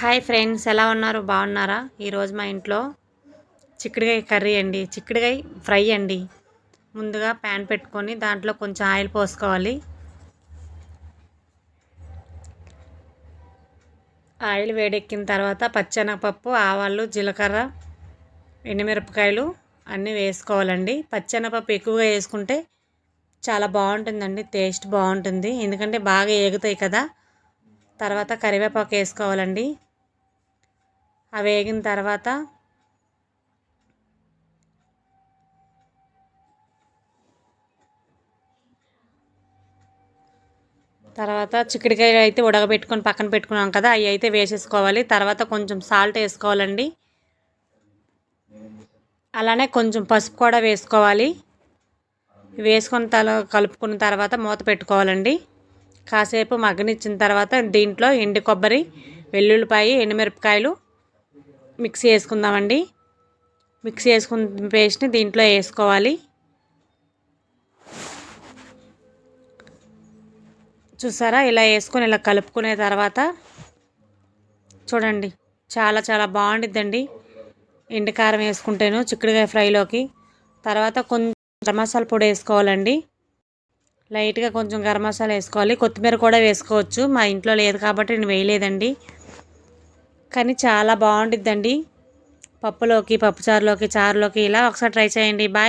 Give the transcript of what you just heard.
Hi friends ఎలా ఉన్నారు? బాగున్నారా? ఈరోజు మా ఇంట్లో చిక్కుడుకాయ కర్రీ అండి. చిక్కుడుకాయ ఫ్రై అండి. ముందుగా ప్యాన్ పెట్టుకొని దాంట్లో కొంచెం ఆయిల్ పోసుకోవాలి. ఆయిల్ వేడెక్కిన తర్వాత పచ్చెనగపప్పు ఆవాలు జీలకర్ర ఎండుమిరపకాయలు అన్నీ వేసుకోవాలండి. పచ్చెనగపప్పు ఎక్కువగా వేసుకుంటే చాలా బాగుంటుందండి. టేస్ట్ బాగుంటుంది. ఎందుకంటే బాగా ఏగుతాయి కదా. తర్వాత కరివేపాకు వేసుకోవాలండి. అవి వేగిన తర్వాత తర్వాత చిక్కుడుకాయలు అయితే ఉడకబెట్టుకొని పక్కన పెట్టుకున్నాం కదా అవి అయితే వేసేసుకోవాలి. తర్వాత కొంచెం సాల్ట్ వేసుకోవాలండి. అలానే కొంచెం పసుపు కూడా వేసుకోవాలి. వేసుకున్న తల కలుపుకున్న తర్వాత మూత పెట్టుకోవాలండి. కాసేపు మగ్గనిచ్చిన తర్వాత దీంట్లో ఎండు కొబ్బరి వెల్లుల్లిపాయ ఎండుమిరపకాయలు మిక్సీ వేసుకుందామండి. మిక్సీ వేసుకున్న పేస్ట్ని దీంట్లో వేసుకోవాలి. చూసారా? ఇలా వేసుకొని ఇలా కలుపుకునే తర్వాత చూడండి చాలా చాలా బాగుండిద్దండి. ఎండుకారం వేసుకుంటేను చిక్కుడుకాయ ఫ్రైలోకి. తర్వాత కొంచెం గరం మసాలా పొడి వేసుకోవాలండి. లైట్గా కొంచెం గరం మసాలా వేసుకోవాలి. కొత్తిమీర కూడా వేసుకోవచ్చు. మా ఇంట్లో లేదు కాబట్టి నేను వేయలేదండి. కానీ చాలా బాగుంటుందండి పప్పులోకి పప్పుచారులోకి చారులోకి ఇలా ఒకసారి ట్రై చేయండి. బాయ్